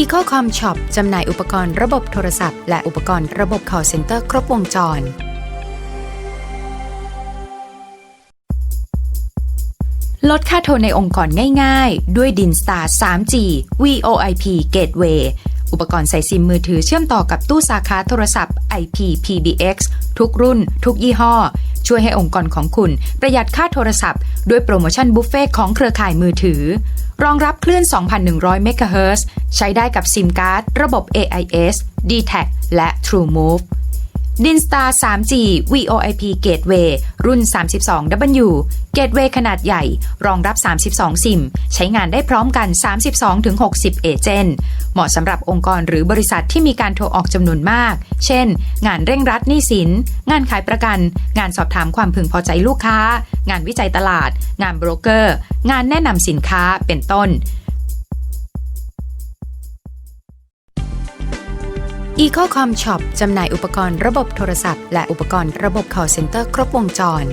EcoCom Shop จำหน่ายอุปกรณ์ระบบโทรศัพท์ และอุปกรณ์ระบบ call center ครบวงจร ลดค่าโทรในองค์กรง่ายๆ ด้วย Dinstar 3G VoIP Gateway อุปกรณ์ใส่ซิมมือถือเชื่อมต่อกับตู้สาขาโทรศัพท์ IP PBX ทุกรุ่น ทุกยี่ห้อ ช่วยให้องค์กรของคุณประหยัดค่าโทรศัพท์ ด้วยโปรโมชั่นบุฟเฟ่ของเครือข่ายมือถือ รองรับคลื่น 2,100เมกะเฮิรตซ์ใช้ได้กับซิมการ์ดระบบ AIS d t a c และ TrueMove Dinstar 3G VoIP Gateway รุ่น 32W Gateway ขนาดใหญ่ รองรับ 32 ซิม ใช้งานได้พร้อมกัน 32-60 เอเจนต์ เหมาะสำหรับองค์กรหรือบริษัทที่มีการโทรออกจำนวนมาก เช่น งานเร่งรัดหนี้สิน งานขายประกัน งานสอบถามความพึงพอใจลูกค้า งานวิจัยตลาด งานโบรกเกอร์ งานแนะนำสินค้า เป็นต้น EcoCom Shop จำหน่ายอุปกรณ์ระบบโทรศัพท์ และอุปกรณ์ระบบ call center ครบวงจร